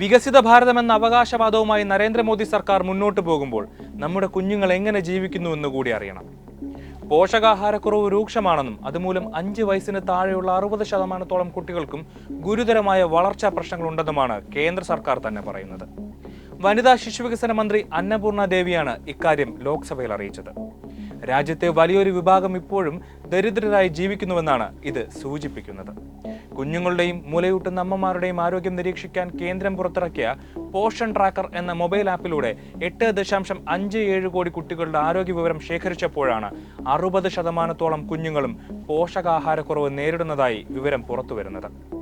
വികസിത ഭാരതം എന്ന അവകാശവാദവുമായി നരേന്ദ്രമോദി സർക്കാർ മുന്നോട്ട് പോകുമ്പോൾ നമ്മുടെ കുഞ്ഞുങ്ങൾ എങ്ങനെ ജീവിക്കുന്നു എന്ന് കൂടി അറിയണം. പോഷകാഹാരക്കുറവ് രൂക്ഷമാണെന്നും അതുമൂലം അഞ്ച് വയസ്സിന് താഴെയുള്ള അറുപത് ശതമാനത്തോളം കുട്ടികൾക്കും ഗുരുതരമായ വളർച്ചാ പ്രശ്നങ്ങളുണ്ടെന്നുമാണ് കേന്ദ്ര സർക്കാർ തന്നെ പറയുന്നത്. വനിതാ ശിശുവികസന മന്ത്രി അന്നപൂർണ ദേവിയാണ് ഇക്കാര്യം ലോക്സഭയിൽ അറിയിച്ചത്. രാജ്യത്തെ വലിയൊരു വിഭാഗം ഇപ്പോഴും ദരിദ്രരായി ജീവിക്കുന്നുവെന്നാണ് ഇത് സൂചിപ്പിക്കുന്നത്. കുഞ്ഞുങ്ങളുടെയും മുലയൂട്ടുന്ന അമ്മമാരുടെയും ആരോഗ്യം നിരീക്ഷിക്കാൻ കേന്ദ്രം പുറത്തിറക്കിയ പോഷൻ ട്രാക്കർ എന്ന മൊബൈൽ ആപ്പിലൂടെ എട്ട് ദശാംശം അഞ്ച് ഏഴ് കോടി കുട്ടികളുടെ ആരോഗ്യ വിവരം ശേഖരിച്ചപ്പോഴാണ് അറുപത് ശതമാനത്തോളം കുഞ്ഞുങ്ങളും പോഷകാഹാരക്കുറവ് നേരിടുന്നതായി വിവരം പുറത്തുവരുന്നത്.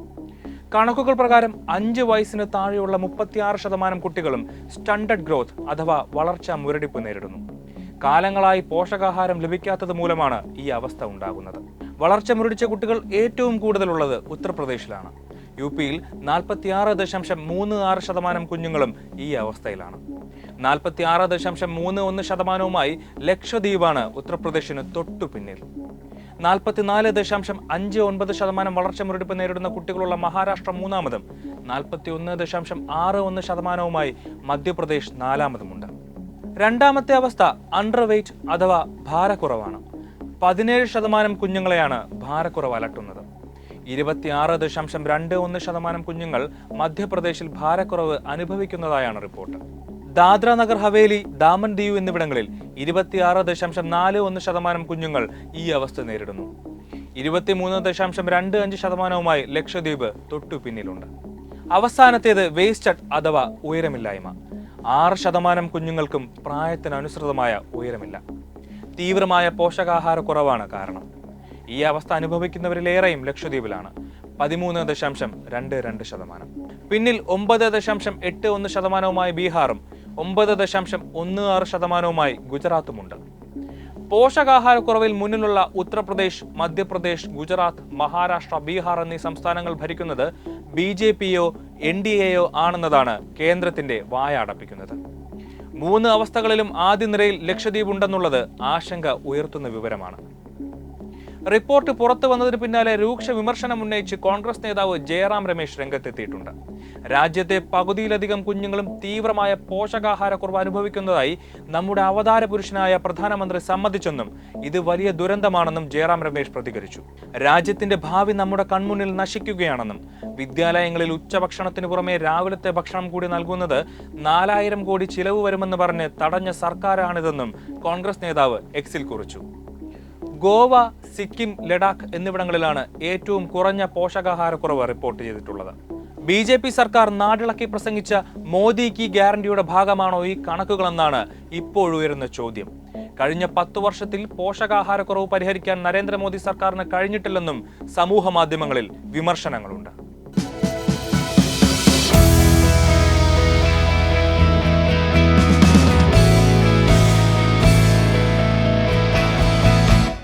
കണക്കുകൾ പ്രകാരം അഞ്ച് വയസ്സിന് താഴെയുള്ള മുപ്പത്തിയാറ് ശതമാനം കുട്ടികളും സ്റ്റണ്ടഡ് ഗ്രോത്ത് അഥവാ വളർച്ചാ മുരടിപ്പ് നേരിടുന്നു. കാലങ്ങളായി പോഷകാഹാരം ലഭിക്കാത്തത് മൂലമാണ് ഈ അവസ്ഥ ഉണ്ടാകുന്നത്. വളർച്ച മുരടിച്ച കുട്ടികൾ ഏറ്റവും കൂടുതലുള്ളത് ഉത്തർപ്രദേശിലാണ്. യു പിയിൽ നാൽപ്പത്തിയാറ് ദശാംശം മൂന്ന് ആറ് ശതമാനം കുഞ്ഞുങ്ങളും ഈ അവസ്ഥയിലാണ്. നാൽപ്പത്തിയാറ് ദശാംശം മൂന്ന് ഒന്ന് ശതമാനവുമായി ലക്ഷദ്വീപാണ് ഉത്തർപ്രദേശിന് തൊട്ടു പിന്നിൽ. നാൽപ്പത്തിനാല് ദശാംശം അഞ്ച് ഒൻപത് ശതമാനം വളർച്ച മുരടിപ്പ് നേരിടുന്ന കുട്ടികളുള്ള മഹാരാഷ്ട്ര മൂന്നാമതും നാൽപ്പത്തി ഒന്ന് ദശാംശം ആറ് ഒന്ന് ശതമാനവുമായി മധ്യപ്രദേശ് നാലാമതുമുണ്ട്. രണ്ടാമത്തെ അവസ്ഥ അണ്ടർ വെയ്റ്റ് അഥവാ ഭാരക്കുറവാണ്. പതിനേഴ് ശതമാനം കുഞ്ഞുങ്ങളെയാണ് ഭാരക്കുറവ് അലട്ടുന്നത്. ഇരുപത്തിയാറ് ദശാംശം രണ്ട് ഒന്ന് ശതമാനം കുഞ്ഞുങ്ങൾ മധ്യപ്രദേശിൽ ഭാരക്കുറവ് അനുഭവിക്കുന്നതായാണ് റിപ്പോർട്ട്. ദാദ്ര നഗർ ഹവേലി ദാമൻ ദിയു എന്നിവിടങ്ങളിൽ ഇരുപത്തിയാറ് ദശാംശം നാല് ഒന്ന് ശതമാനം കുഞ്ഞുങ്ങൾ ഈ അവസ്ഥ നേരിടുന്നു. ഇരുപത്തിമൂന്ന് ദശാംശം രണ്ട് അഞ്ച് ശതമാനവുമായി ലക്ഷദ്വീപ് തൊട്ടു പിന്നിലുണ്ട്. അവസാനത്തേത് വേസ്റ്റഡ് അഥവാ ഉയരമില്ലായ്മ. ആറ് ശതമാനം കുഞ്ഞുങ്ങൾക്കും പ്രായത്തിനനുസൃതമായ ഉയരമില്ല. തീവ്രമായ പോഷകാഹാരക്കുറവാണ് കാരണം. ഈ അവസ്ഥ അനുഭവിക്കുന്നവരിലേറെയും ലക്ഷദ്വീപിലാണ്. പതിമൂന്ന് ദശാംശം രണ്ട് രണ്ട് ശതമാനം. പിന്നിൽ ഒമ്പത് ദശാംശം എട്ട് ഒന്ന് ശതമാനവുമായി ബീഹാറും ഒമ്പത് ദശാംശം ഒന്ന് ആറ് ശതമാനവുമായി ഗുജറാത്തുമുണ്ട്. പോഷകാഹാരക്കുറവിൽ മുന്നിലുള്ള ഉത്തർപ്രദേശ് മധ്യപ്രദേശ് ഗുജറാത്ത് മഹാരാഷ്ട്ര ബീഹാർ എന്നീ സംസ്ഥാനങ്ങൾ ഭരിക്കുന്നത് ബി ജെ പിയോ എൻ ഡി എയോ ആണെന്നതാണ് കേന്ദ്രത്തിന്റെ വായ അടപ്പിക്കുന്നത്. മൂന്ന് അവസ്ഥകളിലും ആദ്യ നിരയിൽ ലക്ഷദ്വീപ് ഉണ്ടെന്നുള്ളത് ആശങ്ക ഉയർത്തുന്ന വിവരമാണ്. റിപ്പോർട്ട് പുറത്തു വന്നതിന് പിന്നാലെ രൂക്ഷ വിമർശനം ഉന്നയിച്ച് കോൺഗ്രസ് നേതാവ് ജയറാം രമേശ് രംഗത്തെത്തിയിട്ടുണ്ട്. രാജ്യത്തെ പകുതിയിലധികം കുഞ്ഞുങ്ങളും തീവ്രമായ പോഷകാഹാരക്കുറവ് അനുഭവിക്കുന്നതായി നമ്മുടെ അവതാര പുരുഷനായ പ്രധാനമന്ത്രി സമ്മതിച്ചെന്നും ഇത് വലിയ ദുരന്തമാണെന്നും ജയറാം രമേശ് പ്രതികരിച്ചു. രാജ്യത്തിന്റെ ഭാവി നമ്മുടെ കൺമുന്നിൽ നശിക്കുകയാണെന്നും വിദ്യാലയങ്ങളിൽ ഉച്ചഭക്ഷണത്തിന് പുറമെ രാവിലത്തെ ഭക്ഷണം കൂടി നൽകുന്നത് നാലായിരം കോടി ചിലവ് വരുമെന്ന് പറഞ്ഞ് തടഞ്ഞ സർക്കാരാണിതെന്നും കോൺഗ്രസ് നേതാവ് എക്സിൽ കുറിച്ചു. ഗോവ സിക്കിം ലഡാക്ക് എന്നിവിടങ്ങളിലാണ് ഏറ്റവും കുറഞ്ഞ പോഷകാഹാരക്കുറവ് റിപ്പോർട്ട് ചെയ്തിട്ടുള്ളത്. ബി ജെ പി സർക്കാർ നാടിളക്കി പ്രസംഗിച്ച മോദി കി ഗ്യാരണ്ടിയുടെ ഭാഗമാണോ ഈ കണക്കുകളെന്നാണ് ഇപ്പോഴുയരുന്ന ചോദ്യം. കഴിഞ്ഞ പത്തു വർഷത്തിൽ പോഷകാഹാരക്കുറവ് പരിഹരിക്കാൻ നരേന്ദ്രമോദി സർക്കാരിന് കഴിഞ്ഞിട്ടില്ലെന്നും സമൂഹ മാധ്യമങ്ങളിൽ വിമർശനങ്ങളുണ്ട്.